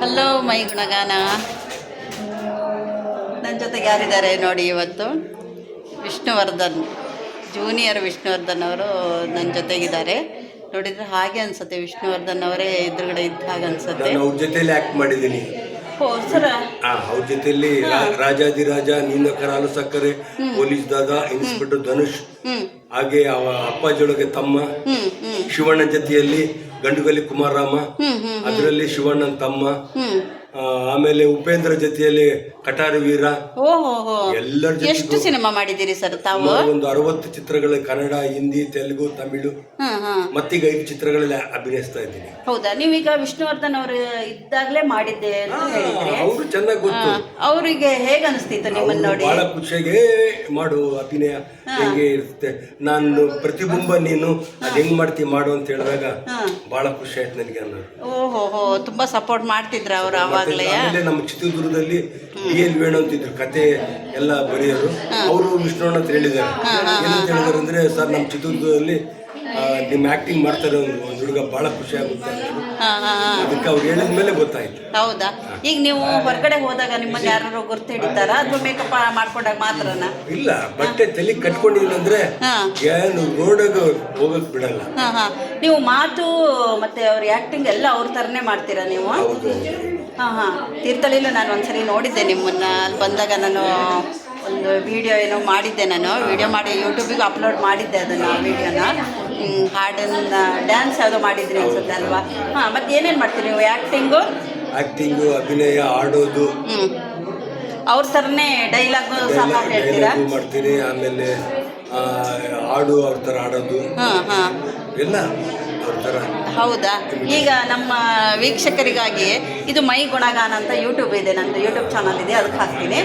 Hello my ಗುಣಗಾನ. ನನ್ನ ಜೊತೆಗೆ ಯಾರಿದ್ದಾರೆ ನೋಡಿ ಇವತ್ತು? ವಿಷ್ಣುವರ್ಧನ್ ಜೂನಿಯರ್ ವಿಷ್ಣುವರ್ಧನ್ ಅವರು ನನ್ನ ಜೊತೆಗಿದ್ದಾರೆ. ನೋಡಿದ್ರೆ ಹಾಗೆ ಅನ್ಸುತ್ತೆ ವಿಷ್ಣುವರ್ಧನ್ ಅವರೇ ಎದುರುಗಡೆ ಇದ್ದ ಹಾಗೆ ಅನ್ಸುತ್ತೆ. ನಾನು ಅವ್ರ ಜೊತೆಲಿ ಆಕ್ಟ್ ಮಾಡಿದ್ದೀನಿ. ಓ ಸರ. ಆ ಅವ್ರ ಜೊತೆಲಿ ರಾಜಾದಿರಾಜ ನೀನ ಕರಾಲು ಸಕ್ಕರೆ ಪೊಲೀಸ್ ದಾದ ಇನ್ಸ್ಪೆಕ್ಟರ್ ಧನುಷ್ ಹಾಗೆ ಅವ ಅಪ್ಪಾಜಿಯೊಳಗೆ ತಮ್ಮ ಹ್ಞೂ ಹ್ಞೂ ಜೊತೆಯಲ್ಲಿ ಗಂಡುಗಲಿ ಕುಮಾರರಾಮ ಅದರಲ್ಲಿ ಶಿವಣ್ಣನ ತಮ್ಮ ಆಮೇಲೆ ಉಪೇಂದ್ರ ಜೊತೆಯಲ್ಲಿ ಕಟಾರು ವೀರ. ಓಹೋ ಎಲ್ಲರ ಎಷ್ಟು ಸಿನಿಮಾ ಮಾಡಿದ್ದೀರಿ ಸರ್ ತಾವು? ಒಂದು ಅರವತ್ತು ಚಿತ್ರಗಳು ಕನ್ನಡ ಹಿಂದಿ ತೆಲುಗು ತಮಿಳು. ಮತ್ತೀಗ ಐದು ಚಿತ್ರಗಳಲ್ಲಿ ಅಭಿನಯಿಸ್ತಾ ಇದ್ದೀನಿ. ಹೌದಾ? ನೀವೀಗ ವಿಷ್ಣುವರ್ಧನ್ ಅವರು ಇದ್ದಾಗಲೇ ಮಾಡಿದ್ದೆ ಅಂತ ಹೇಳಿದ್ರಿ. ಅವರು ಚೆನ್ನಾಗಿ ಗೊತ್ತು. ಅವರಿಗೆ ಹೇಗೆ ಅನಿಸ್ತಿತ್ತು ನಿಮ್ಮನ್ನ ನೋಡಿ? ಬಹಳ ಖುಷಿಯಾಗಿ ಮಾಡು ಅಭಿನಯ ಹೆಂಗೆ ಇರುತ್ತೆ. ನಾನು ಪ್ರತಿಬಿಂಬ ನೀನು ಅದ್ ಹೆಂಗ್ ಮಾಡ್ತಿ ಮಾಡು ಅಂತ ಹೇಳಿದಾಗ ಬಹಳ ಖುಷಿ ಆಯ್ತು ನನಗೆ ಅನ್ನೋದು. ಓಹೋ ಹೋ ತುಂಬಾ ಸಪೋರ್ಟ್ ಮಾಡ್ತಿದ್ರ ಅವರು ಅವಾಗ್ಲೇ ಆಮೇಲೆ ನಮ್ಮ ಚಿತ್ರದುರ್ಗದಲ್ಲಿ ಡಿ ಎಲ್ ವೇಣು ಅಂತಿದ್ರು ಕತೆ ಎಲ್ಲ ಬರೆಯೋರು. ಅವರು ವಿಷ್ಣುವಣ್ಣ ಅಂತ ಹೇಳಿದ್ದಾರೆ. ಏನಂತ ಹೇಳಿದಾರೆ ಅಂದ್ರೆ ಸರ್ ನಮ್ಮ ಚಿತ್ರದುರ್ಗದಲ್ಲಿ ನಿಮ್ಮ ಆಕ್ಟಿಂಗ್ ಮಾಡ್ತಾರೆ ಒಂದು ಹುಡುಗ ಬಹಳ ಖುಷಿ ಆಗುತ್ತೆ ಅದಕ್ಕೆ ಅವ್ರು ಹೇಳಿದ ಮೇಲೆ ಗೊತ್ತಾಯ್ತು. ಹೌದಾ? ಈಗ ನೀವು ಹೊರಗಡೆ ಹೋದಾಗ ನಿಮ್ಮನ್ನ ಯಾರು ಗುರ್ತು ಹಿಡಿತಾರ ಅಥವಾ ಮೇಕಪ್ ಮಾಡ್ಕೊಂಡಾಗ ಮಾತ್ರನಾ? ಇಲ್ಲ ಬಟ್ಟೆ ತಲೆ ಕಟ್ಕೊಂಡಿಲ್ಲ ಅಂದ್ರೆ ಹಾ. ಏನು ರೋಡಾಗ ಹೋಗಕ್ ಬಿಡಲ್ಲ. ಹಾ ಹಾ. ನೀವು ಮಾತು ಮತ್ತೆ ಅವ್ರ ಆಕ್ಟಿಂಗ್ ಎಲ್ಲ ಅವ್ರ ತರನೇ ಮಾಡ್ತೀರಾ ನೀವು? ಹಾಂ ಹಾ. ತೀರ್ಥಹಳ್ಳಿಲೂ ನಾನು ಒಂದ್ಸರಿ ನೋಡಿದ್ದೆ ನಿಮ್ಮನ್ನ. ಅಲ್ಲಿ ಬಂದಾಗ ನಾನು ಒಂದು ವಿಡಿಯೋ ಏನೋ ಮಾಡಿದ್ದೆ ನಾನು. ವಿಡಿಯೋ ಮಾಡಿ ಯೂಟ್ಯೂಬಿಗೆ ಅಪ್ಲೋಡ್ ಮಾಡಿದ್ದೆ ಅದನ್ನು ವಿಡಿಯೋನ ಹಾಡನ್ನ ಡ್ಯಾನ್ಸ್ ಯಾವುದೋ ಮಾಡಿದ್ರಿ ಅನ್ಸುತ್ತೆ ಅಲ್ವಾ? ಹಾಂ ಮತ್ತೆ ಏನೇನು ಮಾಡ್ತೀರಿ ನೀವು? ಆ್ಯಕ್ಟಿಂಗು ಆಕ್ಟಿಂಗು ಅಭಿನಯ ಆಡೋದು ಅವ್ರ ಥರನೇ ಡೈಲಾಗು ಸಹ ಹೇಳ್ತೀರಾ ಮಾಡ್ತೀರಿ ಮಾಡ್ತೀನಿ ಆಮೇಲೆ ಆ, ಹಾಡು ಅವ್ರ ಥರ ಆಡೋದು ಹಾಂ ಹಾಂ ಎಲ್ಲ. ಹೌದಾ? ಈಗ ನಮ್ಮ ವೀಕ್ಷಕರಿಗಾಗಿ ಇದು ಮೈ ಗುಣಗಾನ ಅಂತ ಯೂಟ್ಯೂಬ್ ಇದೆ ನಂದು ಯೂಟ್ಯೂಬ್ ಚಾನಲ್ ಇದೆ ಅದಕ್ಕೆ ಹಾಕ್ತೀನಿ.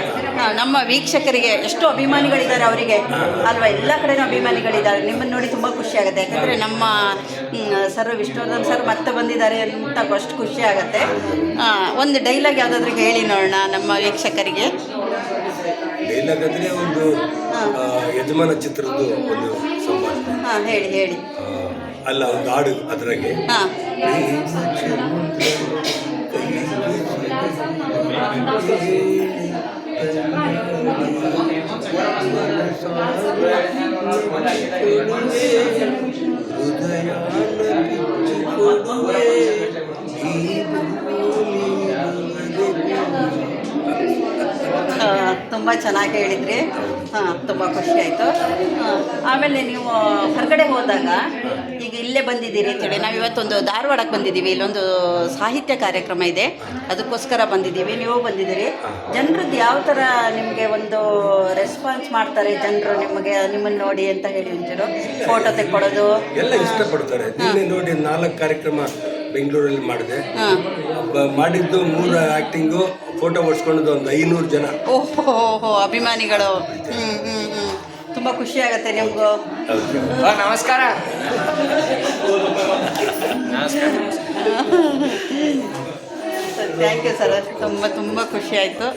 ನಮ್ಮ ವೀಕ್ಷಕರಿಗೆ ಎಷ್ಟು ಅಭಿಮಾನಿಗಳಿದ್ದಾರೆ ಅವರಿಗೆ. ಅಲ್ವಾ? ಎಲ್ಲ ಕಡೆ ಅಭಿಮಾನಿಗಳಿದ್ದಾರೆ. ನಿಮ್ಮನ್ನು ನೋಡಿ ತುಂಬ ಖುಷಿ ಆಗುತ್ತೆ. ಯಾಕಂದರೆ ನಮ್ಮ ಸರ್ ವಿಷ್ಣುವರ್ಧನ್ ಸರ್ ಮತ್ತೆ ಬಂದಿದ್ದಾರೆ ಅಂತ ಅಷ್ಟು ಖುಷಿ ಆಗುತ್ತೆ. ಒಂದು ಡೈಲಾಗ್ ಯಾವುದಾದ್ರೂ ಹೇಳಿ ನೋಡೋಣ ನಮ್ಮ ವೀಕ್ಷಕರಿಗೆ. ಡೈಲಾಗ್ ಅಂದರೆ ಒಂದು ಆ, ಯಜಮಾನ ಚಿತ್ರದ ಒಂದು ಸಂಭಾಷಣೆ. ಹಾಂ ಹೇಳಿ ಹೇಳಿ. ಅಲ್ಲ ಒಂದು ಹಾಡು ಅದರಾಗೆ. ಹಾಂ. ತುಂಬ ಚೆನ್ನಾಗಿ ಹೇಳಿದ್ರಿ. ಹಾಂ ತುಂಬ ಖುಷಿ ಆಯಿತು. ಆಮೇಲೆ ನೀವು ಹೊರಗಡೆ ಹೋದಾಗ ಈಗ ಇಲ್ಲೇ ಬಂದಿದ್ದೀರಿ ಅಂತೇಳಿ ನಾವು ಇವತ್ತೊಂದು ಧಾರವಾಡಕ್ಕೆ ಬಂದಿದ್ದೀವಿ. ಇಲ್ಲೊಂದು ಸಾಹಿತ್ಯ ಕಾರ್ಯಕ್ರಮ ಇದೆ. ಅದಕ್ಕೋಸ್ಕರ ಬಂದಿದ್ದೀವಿ. ನೀವು ಬಂದಿದ್ದೀರಿ. ಜನರದ್ದು ಯಾವ ಥರ ನಿಮಗೆ ಒಂದು ರೆಸ್ಪಾನ್ಸ್ ಮಾಡ್ತಾರೆ ಜನರು ನಿಮಗೆ? ನಿಮ್ಮನ್ನು ನೋಡಿ ಅಂತ ಹೇಳಿ ಒಂಚೂರು ಫೋಟೋ ತೆಕ್ಕೊಡೋದು ಎಲ್ಲ ಇಷ್ಟಪಡ್ತಾರೆ. ನಿನ್ನೆ ನೋಡಿ ನಾಲ್ಕು ಕಾರ್ಯಕ್ರಮ ಬೆಂಗಳೂರಲ್ಲಿ ಮಾಡಿದೆ. ಮಾಡಿದ್ದು ಮೂರು ಆಕ್ಟಿಂಗು ಫೋಟೋ ಓಡಿಸ್ಕೊಂಡದ್ದು ಒಂದು ಐನೂರು ಜನ. ಓಹೋ ಅಭಿಮಾನಿಗಳು. ಹ್ಞೂ ತುಂಬ ಖುಷಿ ಆಗುತ್ತೆ ನಿಮ್ಗೂ. ನಮಸ್ಕಾರ. ಥ್ಯಾಂಕ್ ಯು ಸರ್ ತುಂಬ ತುಂಬ ಖುಷಿ ಆಯಿತು.